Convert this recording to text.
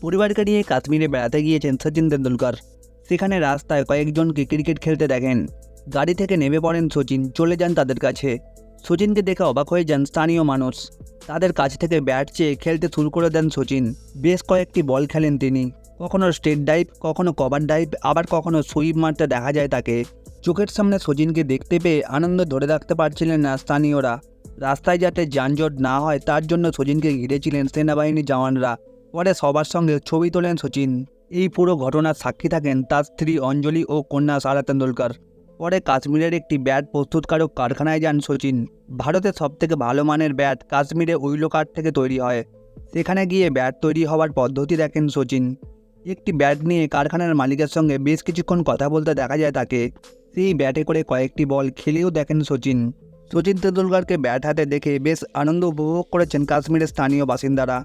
পরিবারকে নিয়ে কাশ্মীরে বেড়াতে গিয়েছেন সচিন তেন্ডুলকর। সেখানে রাস্তায় কয়েকজনকে ক্রিকেট খেলতে দেখেন। গাড়ি থেকে নেমে পড়েন সচিন, চলে যান তাদের কাছে। সচিনকে দেখে অবাক হয়ে যান স্থানীয় মানুষ। তাদের কাছ থেকে ব্যাট চেয়ে খেলতে শুরু করে দেন সচিন। বেশ কয়েকটি বল খেলেন তিনি। কখনো স্টেট ডাইভ, কখনো কভার ডাইভ, আবার কখনো সুইপ মারতে দেখা যায় তাকে। চোখের সামনে সচিনকে দেখতে পেয়ে আনন্দ ধরে রাখতে পারছিলেন না স্থানীয়রা। রাস্তায় যাতে যানজট না হয়, তার জন্য সচিনকে ঘিরেছিলেন সেনাবাহিনী জওয়ানরা। পরে সবার সঙ্গে ছবি তোলেন সচিন। এই পুরো ঘটনার সাক্ষী থাকেন তার স্ত্রী অঞ্জলি ও কন্যা সারা তেন্ডুলকর। পরে কাশ্মীরের একটি ব্যাট প্রস্তুতকারক কারখানায় যান সচিন। ভারতের সবথেকে ভালো মানের ব্যাট কাশ্মীরে উইলো কাঠ থেকে তৈরি হয়। সেখানে গিয়ে ব্যাট তৈরি হওয়ার পদ্ধতি দেখেন সচিন। একটি ব্যাট নিয়ে কারখানার মালিকের সঙ্গে বেশ কিছুক্ষণ কথা বলতে দেখা যায় তাকে। সেই ব্যাটে করে কয়েকটি বল খেলেও দেখেন সচিন। সচিন তেন্ডুলকরকে ব্যাট হাতে দেখে বেশ আনন্দ উপভোগ করেছেন কাশ্মীরের স্থানীয় বাসিন্দারা।